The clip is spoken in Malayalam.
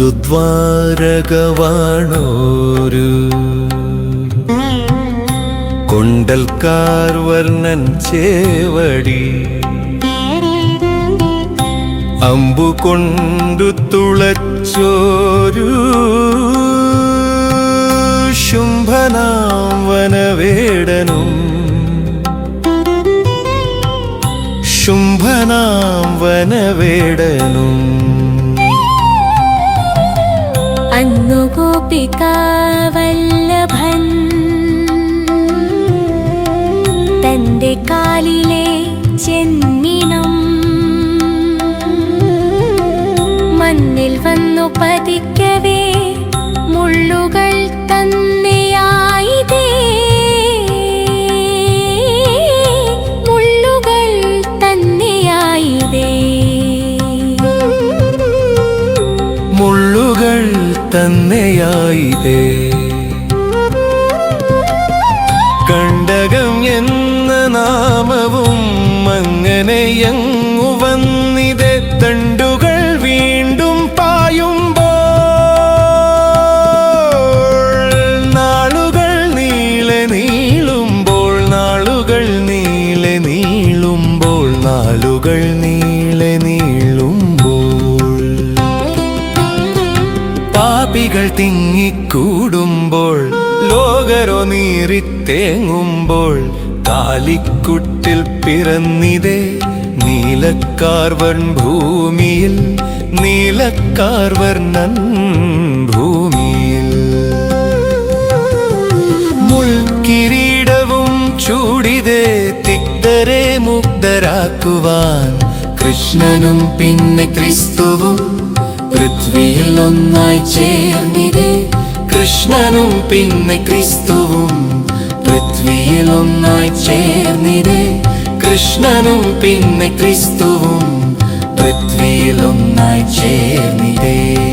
കൊണ്ടൽ കൊണ്ടൽക്കാർ വർണൻ ചേവടി. അമ്പു കൊണ്ടു തുളച്ചോരു. ശുംഭനാം വനവേടനും. ശുംഭനാം വനവേടനും. അന്നു തന്റെ കാലിലെ ചെന്നിനം മണ്ണിൽ വന്നു പതിക്കവേ. തന്നെയായിതേ. കണ്ടകം എന്ന നാമവും അങ്ങനെയങ്ങു വന്നിതെ. തണ്ടുകൾ വീണ്ടും പായുമ്പോൾ നാളുകൾ നീളെ നീളുമ്പോൾ നാളുകൾ നീളെ നീളുമ്പോൾ നാളുകൾ നീളെ നീളുമ്പോൾ പാപികൾ തിങ്ങിക്കൂടുമ്പോൾ ലോകരോ നീറിത്തേങ്ങുമ്പോൾ കാലിക്കുട്ടിൽ പിറന്നിതേ നീലക്കാർവൻ ഭൂമിയിൽ നീലക്കാർവർണൻ ഭൂമിയിൽ. മുൾക്കിരീടവും ചൂടിതേ തിക്തരെ മുക്തരാക്കുവാൻ കൃഷ്ണനും പിന്നെ ക്രിസ്തുവും പൃഥ്വിയിൽ ഒന്നായി ചേർന്നിതേ കൃഷ്ണനും പിന്നെ ക്രിസ്തുവും. പൃഥ്വിയിൽ ഒന്നായി ചേർന്നിതേ കൃഷ്ണനും പിന്നെ ക്രിസ്തുവും. പൃഥ്വിയിൽ ഒന്നായി ചേർന്നിതേ.